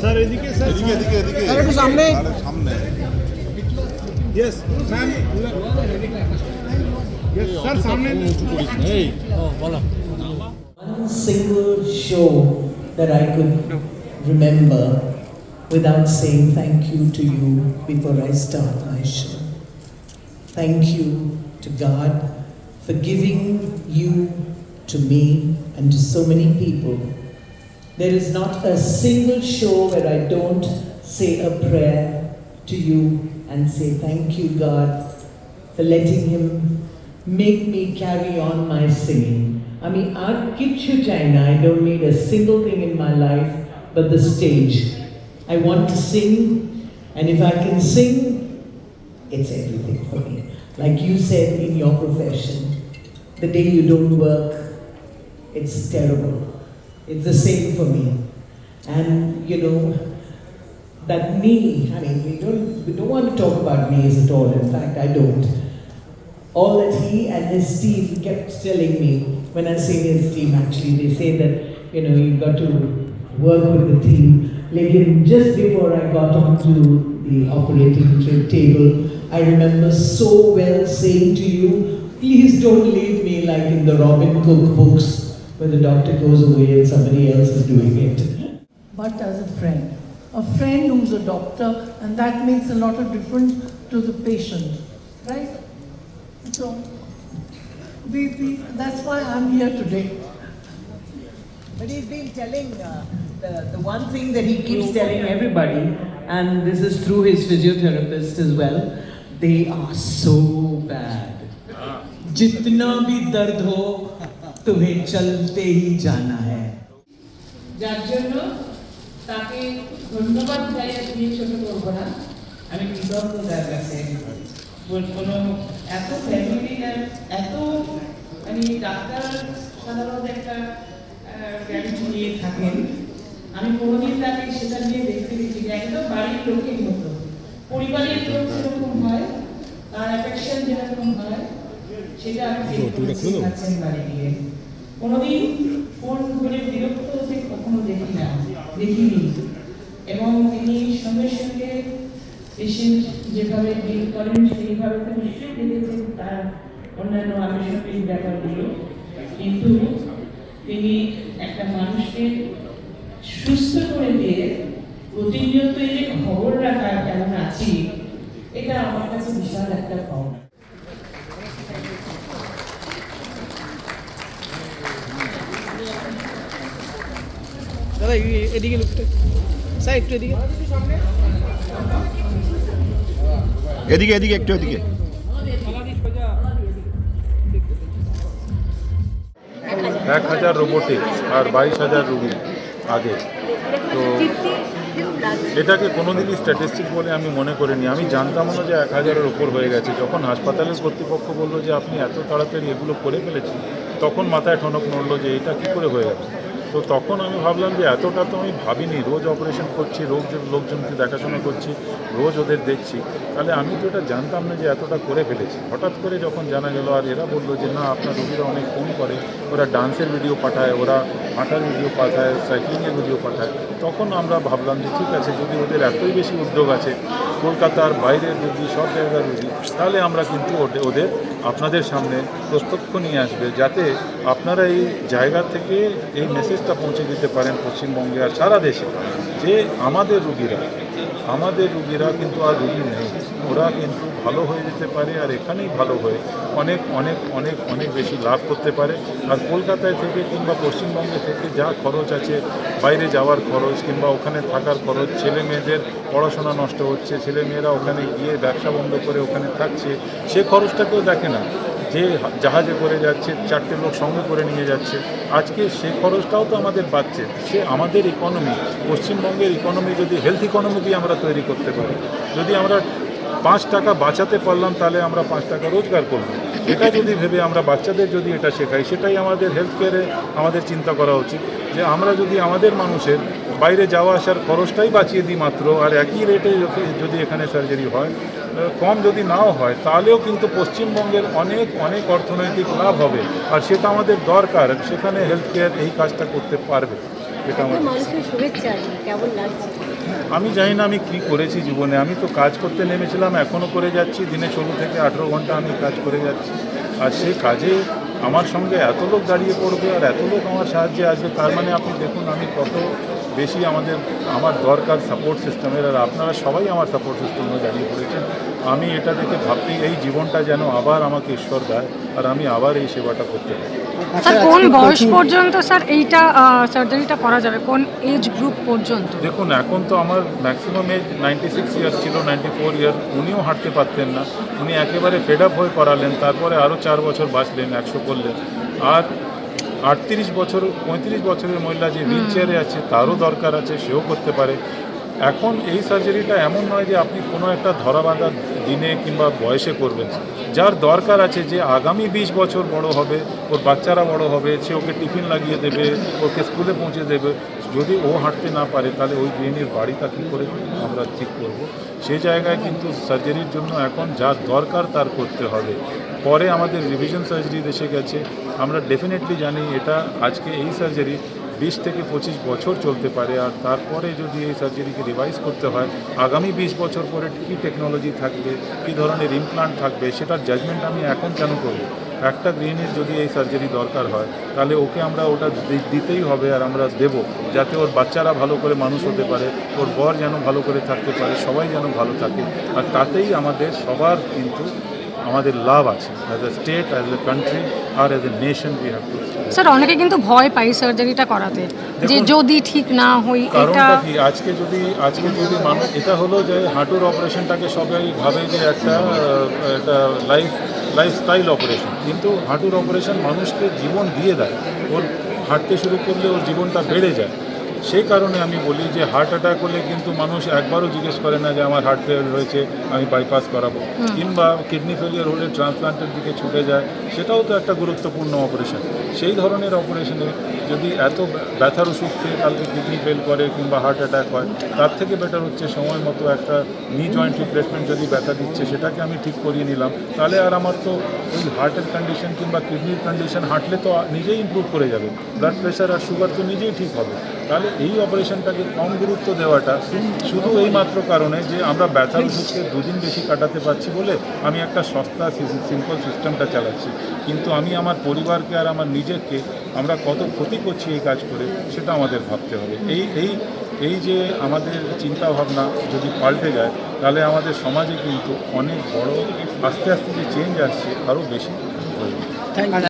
Sir এদিকে sir এদিকে এদিকে এদিকে স্যার, একটু সামনে। আরে সামনে ইয়েস ম্যাম ইয়েস স্যার সামনে এই one single show that I could remember without saying thank you to you before I start my show. Thank you to God for giving you to me and to so many people. there is not a single show where I don't say a prayer to you and say, Thank you, God, for letting Him make me carry on my singing. I mean, I kichu China, I don't need a single thing in my life but the stage. I want to sing, and if I can sing, it's everything for me. Like you said in your profession, the day you don't work, it's terrible. It's the same for me. And you know, that me, I mean, we don't, we don't want to talk about me as at all. In fact, I don't. All that he and his team kept telling me, when I say his team, actually, they say that, you know, you've got to work with the team. Like just before I got onto the operating table, I remember so well saying to you, please don't leave me like in the Robin Cook books, where the doctor goes away and somebody else is doing it. but as a friend. A friend who's a doctor, and that makes a lot of difference to the patient, right? So, we, we, that's why I'm here today. But he's been telling uh, the, the one thing that he keeps telling everybody, and this is through his physiotherapist as well, they are so bad. जितना भी दर्द हो तुम्हें चलते ही जाना है যার জন্য তাকে ধন্যবাদ জানিয়ে দিয়ে ছোট করবো না আমি কৃতজ্ঞ তার কাছে বল- কোনো এত ফ্যামিলি এত মানে ডাক্তার সাধারণত একটা গ্র্যাভিটি নিয়ে থাকেন আমি কোনোদিন তাকে সেটা নিয়ে দেখতে দিচ্ছি যে একদম বাড়ির লোকের মতো পরিবারের লোক যেরকম হয় তার অ্যাফেকশন যেরকম হয় সেটা আমি feel করেছি কাছের বাড়ি গিয়ে কোনোদিন ফোন করে বিরক্ত হতে কখনো দেখি না, দেখিনি। এবং তিনি সঙ্গে সঙ্গে পেশেন্ট যেভাবে ডিল করেন, সেইভাবে তো নিশ্চয়ই দেখেছেন তার অন্যান্য আনুষঙ্গিক ব্যাপারগুলো। কিন্তু তিনি একটা মানুষকে সুস্থ করে দিয়ে প্রতিনিয়ত এই যে খবর রাখা কেমন আছি, এটা আমার কাছে বিশাল একটা পাওনা দাদা এদিকে লুকটা। স্যার একটু এদিকে। এদিকে এদিকে একটু এদিকে। এক হাজার রোবোটিক আর বাইশ হাজার রুগী আগে। তো এটাকে কোনোদিনই স্ট্যাটিস্টিক বলে আমি মনে করিনি। আমি জানতাম না যে এক হাজারের ওপর হয়ে গেছে। যখন হাসপাতালের কর্তৃপক্ষ বলল যে আপনি এত তাড়াতাড়ি এগুলো করে ফেলেছেন তখন মাথায় ঠনক নড়লো যে এটা কী করে হয়ে গেছে? তো তখন আমি ভাবলাম যে এতটা তো আমি ভাবিনি, রোজ অপারেশন করছি, রোজ লোকজনকে দেখাশোনা করছি, রোজ ওদের দেখছি। তাহলে আমি তো এটা জানতাম না যে এতটা করে ফেলেছি। হঠাৎ করে যখন জানা গেল, আর এরা বলল যে না, আপনার রোগীরা অনেক ফোন করে, ওরা ডান্সের ভিডিও পাঠায়, ওরা হাঁটার ভিডিও পাঠায় সাইক্লিংয়ের ভিডিও পাঠায়। তখন আমরা ভাবলাম যে ঠিক আছে, যদি ওদের এতই বেশি উদ্যোগ আছে কলকাতার বাইরের রুগী সব জায়গার রুগী তাহলে আমরা কিন্তু ওদে- ওদের আপনাদের সামনে প্রত্যক্ষ নিয়ে আসবে, যাতে আপনারা এই জায়গা থেকে এই মেসেজটা পৌঁছে দিতে পারেন পশ্চিমবঙ্গে আর সারা দেশে, যে আমাদের রুগীরা আমাদের রুগীরা কিন্তু আর রুগী নেই। ওরা কিন্তু ভালো হয়ে যেতে পারে আর এখানেই ভালো হয়ে অনেক অনেক অনেক অনেক বেশি লাভ করতে পারে। আর কলকাতায় থেকে কিংবা পশ্চিমবঙ্গে থেকে যা খরচ আছে, বাইরে যাওয়ার খরচ কিংবা ওখানে থাকার খরচ, ছেলে মেয়েদের পড়াশোনা নষ্ট হচ্ছে, ছেলে মেয়েরা ওখানে গিয়ে ব্যবসা বন্ধ করে ওখানে থাকছে, সে খরচটা কেউ দেখে না। যে জাহাজে করে যাচ্ছে, চারটে লোক সঙ্গে করে নিয়ে যাচ্ছে। আজকে সে খরচটাও তো আমাদের বাড়ছে। সে আমাদের ইকোনমি পশ্চিমবঙ্গের ইকোনমি যদি হেলথ ইকোনমিকে আমরা তৈরি করতে পারি, যদি আমরা পাঁচ টাকা বাঁচাতে পারলাম, তাহলে আমরা পাঁচ টাকা রোজগার করব। এটা যদি ভেবে আমরা বাচ্চাদের যদি এটা শেখাই, সেটাই আমাদের হেলথ কেয়ারে আমাদের চিন্তা করা উচিত। যে আমরা যদি আমাদের মানুষের বাইরে যাওয়া আসার খরচটাই বাঁচিয়ে দিই মাত্র, আর একই রেটে যদি- এখানে সার্জারি হয় কম যদি নাও হয়, তাহলেও কিন্তু পশ্চিমবঙ্গের অনেক অনেক অর্থনৈতিক লাভ হবে। আর সেটা আমাদের দরকার, সেখানে হেলথ কেয়ার এই কাজটা করতে পারবে। এটা আমার আমি জানি না আমি কি করেছি জীবনে। আমি তো কাজ করতে নেমেছিলাম এখনও করে যাচ্ছি। দিনে ষোলো থেকে আঠেরো ঘণ্টা আমি কাজ করে যাচ্ছি। আর সেই কাজে আমার সঙ্গে এত লোক দাঁড়িয়ে পড়বে আর এত লোক আমার সাহায্যে আসবে তার মানে আপনি দেখুন আমি কত বেশি আমাদের আমার দরকার সাপোর্ট সিস্টেমের আর আপনারা সবাই আমার সাপোর্ট সিস্টেমে জানিয়ে পড়েছেন আমি এটা দেখে ভাবতেই এই জীবনটা যেন আবার আমাকে ঈশ্বর দেয় আর আমি আবার এই সেবাটা করতে পারি। স্যার কোন বয়স পর্যন্ত স্যার এইটা সার্জারিটা করা যাবে? কোন এজ গ্রুপ পর্যন্ত? দেখুন এখন তো আমার maximum age ninety six years ছিল নাইনটি ফোর ইয়ার উনিও হাঁটতে পারতেন না। উনি একেবারে ফেড আপ হয়ে করালেন তারপরে আরও চার বছর বাঁচলেন একশো করলেন। আর আটত্রিশ বছর, পঁয়ত্রিশ বছরের মহিলা যে হুইল চেয়ারে আছে, তারও দরকার আছে, সেও করতে পারে। এখন এই সার্জারিটা এমন নয় যে আপনি কোনো একটা ধরা বাঁধা দিনে কিংবা বয়সে করবেন। যার দরকার আছে যে আগামী বিশ বছর বড় হবে, ওর বাচ্চারা বড় হবে, সে ওকে টিফিন লাগিয়ে দেবে, ওকে স্কুলে পৌঁছে দেবে। যদি ও হাঁটতে না পারে, তাহলে ওই গৃহিণীর বাড়িটা কী করে আমরা ঠিক করব? সেই জায়গায় কিন্তু সার্জারির জন্য এখন যা দরকার তার করতে হবে। পরে আমাদের রিভিশন সার্জারি এসে গেছে। আমরা ডেফিনেটলি জানি এটা আজকে এই সার্জারি বিশ থেকে পঁচিশ বছর চলতে পারে আর তারপরে যদি এই সার্জারিকে রিভাইজ করতে হয়, আগামী বিশ বছর পরে কী টেকনোলজি থাকবে, কী ধরনের ইমপ্লান্ট থাকবে, সেটার জাজমেন্ট আমি এখন কেন করব? একটা গৃহিণীর যদি এই সার্জারি দরকার হয়, তাহলে ওকে আমরা ওটা দিতেই হবে আর আমরা দেব, যাতে ওর বাচ্চারা ভালো করে মানুষ হতে পারে, ওর বর যেন ভালো করে থাকতে পারে, সবাই যেন ভালো থাকে। আর তাতেই আমাদের সবার কিন্তু আমাদের লাভ আছে। As a state as a country R as a nation we have sir অনেকে কিন্তু ভয় পাই সার্জারিটা করাতে। যে যদি ঠিক না হই এটা কি? আজকে যদি আজকে যদি মানুষ এটা হলো যে হাঁটুর অপারেশনটাকে সবাই ভাবে যে একটা একটা লাইফ লাইফস্টাইল অপারেশন কিন্তু হাঁটুর অপারেশন মানুষকে জীবন দিয়ে দেয়। ওর হাঁটতে শুরু করলে ওর জীবনটা বেড়ে যায়। সেই কারণে আমি বলি যে হার্ট অ্যাটাক হলে কিন্তু মানুষ একবারও জিজ্ঞেস করে না যে আমার হার্ট ফেল হয়েছে আমি বাইপাস করাবো। কিংবা কিডনি ফেলিয়ার হলে ট্রান্সপ্লান্টের দিকে ছুটে যায় সেটাও তো একটা গুরুত্বপূর্ণ অপারেশন সেই ধরনের অপারেশনে যদি এত ব্যথার ওষুধ খেয়ে কালকে কিডনি ফেল করে কিংবা হার্ট অ্যাটাক হয় তার থেকে বেটার হচ্ছে সময় মতো একটা নি জয়েন্ট রিপ্লেসমেন্ট যদি ব্যথা দিচ্ছে সেটাকে আমি ঠিক করিয়ে নিলাম। তাহলে আর আমার তো ওই হার্টের কন্ডিশন কিংবা কিডনির কন্ডিশন হাঁটলে তো নিজেই ইমপ্রুভ করে যাবে। ব্লাড প্রেশার আর সুগার তো নিজেই ঠিক হবে। তাহলে এই অপারেশনটাকে কম গুরুত্ব দেওয়াটা শুধু এই মাত্র কারণে যে আমরা ব্যথার ওষুধকে দুদিন বেশি কাটাতে পারছি বলে আমি একটা সস্তা সিম্পল সিস্টেমটা চালাচ্ছি। কিন্তু আমি আমার পরিবারকে আর আমার নিজেকে আমরা কত ক্ষতি করছি এই কাজ করে সেটা আমাদের ভাবতে হবে। এই এই এই যে আমাদের চিন্তা ভাবনা যদি পাল্টে যায়, তাহলে আমাদের সমাজে কিন্তু অনেক বড় আস্তে আস্তে যে চেঞ্জ আসছে, আরও বেশি হয়ে